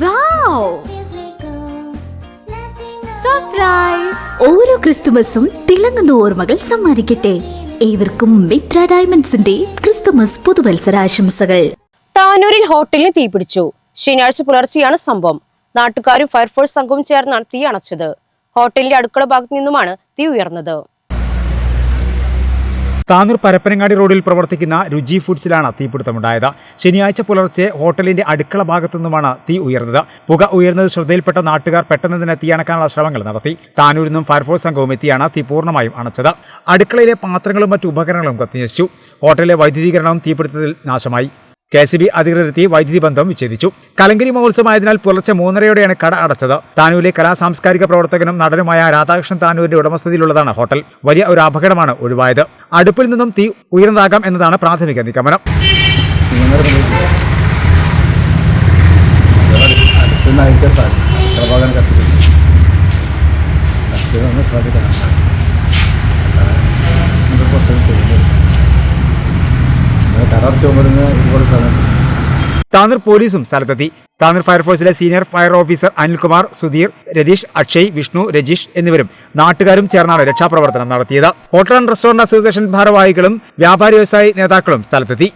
Wow surprise ഓരോ ക്രിസ്തുമസും തിളങ്ങുന്ന ഓർമ്മകൾ സമ്മാനിക്കട്ടെ. ഏവർക്കും മിത്ര ഡയമണ്ട്സിന്റെ ക്രിസ്തുമസ് പുതുവത്സരാശംസകൾ. താനൂരിൽ ഹോട്ടലിന് തീപിടിച്ചു ശനിയാഴ്ച പുലർച്ചെയാണ് സംഭവം. നാട്ടുകാരും ഫയർഫോഴ്സ് സംഘവും ചേർന്നാണ് തീ അണച്ചത്. ഹോട്ടലിന്റെ അടുക്കള ഭാഗത്തു നിന്നുമാണ് തീ ഉയർന്നത്. താനൂർ പരപ്പനങ്ങാടി റോഡിൽ പ്രവർത്തിക്കുന്ന രുചി ഫുഡ്സിലാണ് തീപിടുത്തമുണ്ടായത്. ശനിയാഴ്ച പുലർച്ചെ ഹോട്ടലിന്റെ അടുക്കള ഭാഗത്തു നിന്നുമാണ് തീ ഉയർന്നത്. പുക ഉയർന്നത് ശ്രദ്ധയിൽപ്പെട്ട നാട്ടുകാർ പെട്ടെന്ന് തന്നെ തീ അണക്കാനുള്ള ശ്രമങ്ങൾ നടത്തി. താനൂരിൽ നിന്നും ഫയർഫോഴ്സ് സംഘവും എത്തിയാണ് തീ പൂർണമായും അണച്ചത്. അടുക്കളയിലെ പാത്രങ്ങളും മറ്റു ഉപകരണങ്ങളും കത്തിനശിച്ചു ഹോട്ടലിലെ വൈദ്യുതീകരണവും തീപിടുത്തത്തിൽ നാശമായി. കെ സി ബി അധികൃതരെത്തി വൈദ്യുതി ബന്ധം വിച്ഛേദിച്ചു. കലങ്കരി മഹോത്സവമായതിനാൽ പുലർച്ചെ മൂന്നരയോടെയാണ് കട അടച്ചത്. താനൂരിലെ കലാ സാംസ്കാരിക പ്രവർത്തകനും നടനുമായ രാധാകൃഷ്ണൻ താനൂരിന്റെ ഉടമസ്ഥതയിലുള്ളതാണ് ഹോട്ടൽ. വലിയ ഒരു അപകടമാണ് ഒഴിവായത്. അടുപ്പിൽ നിന്നും തീ ഉയർന്നതാകാം എന്നതാണ് പ്രാഥമിക നിഗമനം. അടുത്തുനിന്നായിരിക്കാൻ ചുമരുന്ന ഒരുപാട് സ്ഥലം താനൂർ പോലീസും സ്ഥലത്തെത്തി. Tanur ഫയർഫോഴ്സിലെ senior fire officer Anilkumar Sudheer Ratheesh Akshay Vishnu Rajeesh എന്നിവരും നാട്ടുകാരും ചേർന്നാണ് രക്ഷാപ്രവർത്തനം നടത്തിയത്. ഹോട്ടൽ ആൻഡ് റെസ്റ്റോറന്റ് അസോസിയേഷൻ ഭാരവാഹികളും വ്യാപാരി വ്യവസായി നേതാക്കളും സ്ഥലത്തെത്തി.